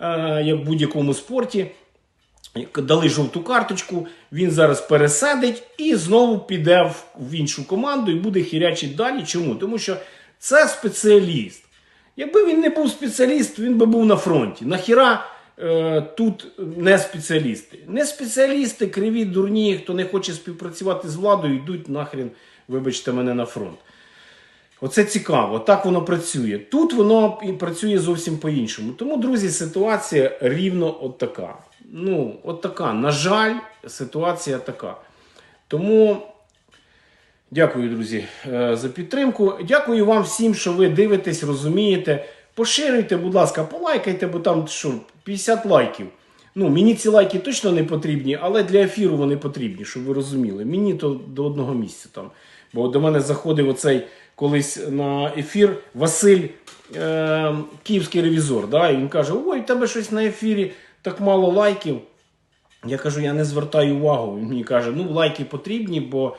е, як в будь-якому спорті. Дали жовту карточку, він зараз пересадить і знову піде в, іншу команду і буде хірячити далі. Чому? Тому що це спеціаліст. Якби він не був спеціаліст, він би був на фронті. Нахіра е, тут не спеціалісти. Не спеціалісти, криві, дурні, хто не хоче співпрацювати з владою, йдуть нахрен, вибачте мене, на фронт. Оце цікаво, так воно працює. Тут воно і працює зовсім по-іншому. Тому, друзі, ситуація рівно от така. Ну, от така. На жаль, ситуація така. Тому дякую, друзі, е, за підтримку. Дякую вам всім, що ви дивитесь, розумієте. Поширюйте, будь ласка, полайкайте, бо там що, 50 лайків. Ну, мені ці лайки точно не потрібні, але для ефіру вони потрібні, щоб ви розуміли. Мені то до одного місця там. Бо до мене заходив оцей колись на ефір Василь, е, київський ревізор. Да? І він каже: Ой, тебе щось на ефірі так мало лайків. Я кажу, я не звертаю увагу. Він мені каже, ну лайки потрібні, бо